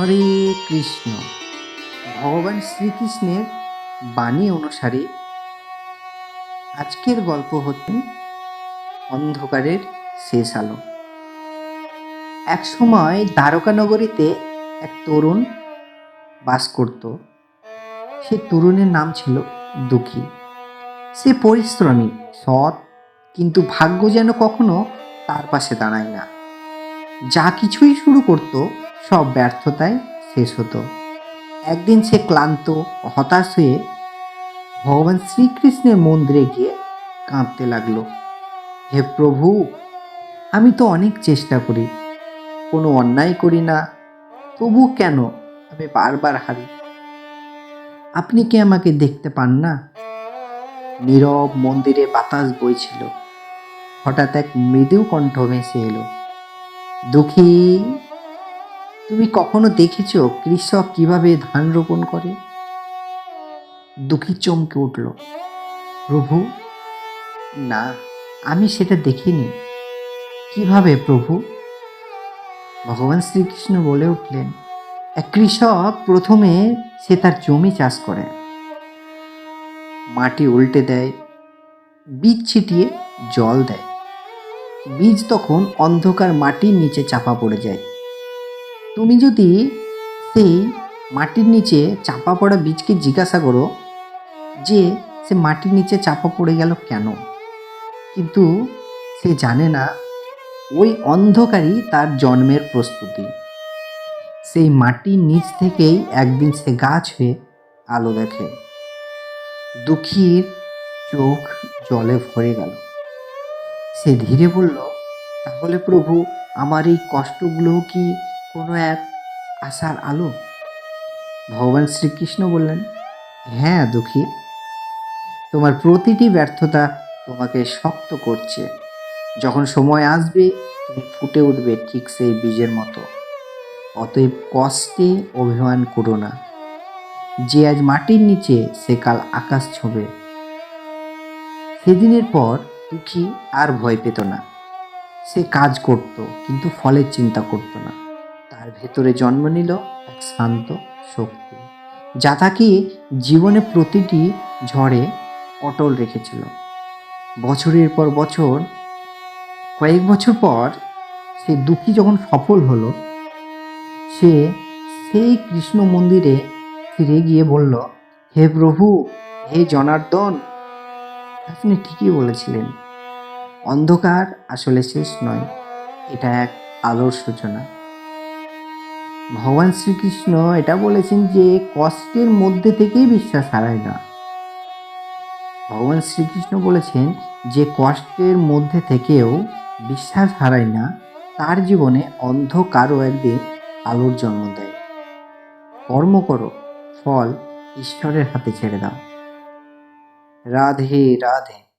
হরে কৃষ্ণ। ভগবান শ্রীকৃষ্ণের বাণী অনুসারে আজকের গল্প হচ্ছে অন্ধকারের শেষ আলো। এক সময় দ্বারকানগরীতে এক তরুণ বাস করত। সে তরুণের নাম ছিল দুঃখী। সে পরিশ্রমী, সৎ, কিন্তু ভাগ্য যেন কখনো তার পাশে দাঁড়ায় না। যা কিছুই শুরু করত সব ব্যর্থতায় শেষ হতো। একদিন সে ক্লান্ত হতাশ হয়ে ভগবান শ্রীকৃষ্ণের মন্দিরে গিয়ে কাঁদতে লাগল। হে প্রভু, আমি তো অনেক চেষ্টা করি, কোনো অন্যায় করি না তবু কেন আমি বারবার হারি? আপনি কি আমাকে দেখতে পান না? নীরব মন্দিরে বাতাস বইছিল। হঠাৎ এক মৃদু কণ্ঠ ভেসে এলো। দুঃখী তুমি কখনো দেখেছ কৃষক কীভাবে ধান রোপণ করে? দুঃখী চমকে উঠল। প্রভু? না, আমি সেটা দেখিনি। কীভাবে প্রভু? ভগবান শ্রীকৃষ্ণ বলে উঠলেন, এক কৃষক প্রথমে সে তার জমি চাষ করে। মাটি উল্টে দেয়, বীজ ছিটিয়ে জল দেয়। বীজ তখন অন্ধকার মাটির নিচে চাপা পড়ে যায়। তুমি যদি সেই মাটির নিচে চাপা পড়া বীজকে জিজ্ঞাসা করো যে সে মাটির নিচে চাপা পড়ে গেল কেন? কিন্তু সে জানে না। ওই অন্ধকারই তার জন্মের প্রস্তুতি। সেই মাটির নিচ থেকেই একদিন সে গাছ হয়ে আলো দেখে। দুঃখীর চোখ জলে ভরে গেল। সে ধীরে বলল, তাহলে প্রভু, আমার এই কষ্টগুলো কি কোনো এক আশার আলো? ভগবান শ্রীকৃষ্ণ বললেন হ্যাঁ দুঃখী। তোমার প্রতিটি ব্যর্থতা তোমাকে শক্ত করছে। যখন সময় আসবে, তুমি ফুটে উঠবে ঠিক সেই বীজের মতো। অতএব কষ্টে অভিমান করো না। যে আজ মাটির নিচে, সে কাল আকাশ ছোঁবে। সেদিনের পর দুঃখী আর ভয় পেত না। সে কাজ করত, কিন্তু ফলের চিন্তা করত না। তার ভেতরে জন্ম নিল এক শান্ত শক্তি, যা তাকে জীবনে প্রতিটি ঝড়ে অটল রেখেছিল। বছরের পর বছর, কয়েক বছর পর সে দুঃখী যখন সফল হলো, সে সেই কৃষ্ণ মন্দিরে ফিরে গিয়ে বলল, হে প্রভু, হে জনার্দন, আপনি ঠিকই বলেছিলেন। অন্ধকার আসলে শেষ নয়, এটা এক আলোর সূচনা। ভগবান শ্রীকৃষ্ণ এটা বলেছেন যে কষ্টের মধ্যে থেকেই বিশ্বাস হারায় না। ভগবান শ্রীকৃষ্ণ বলেছেন যে কষ্টের মধ্যে থেকেও বিশ্বাস হারায় না, তার জীবনে অন্ধকারও একদিন আলোর জন্ম দেয়। কর্ম করো, ফল ঈশ্বরের হাতে ছেড়ে দাও। রাধে রাধে।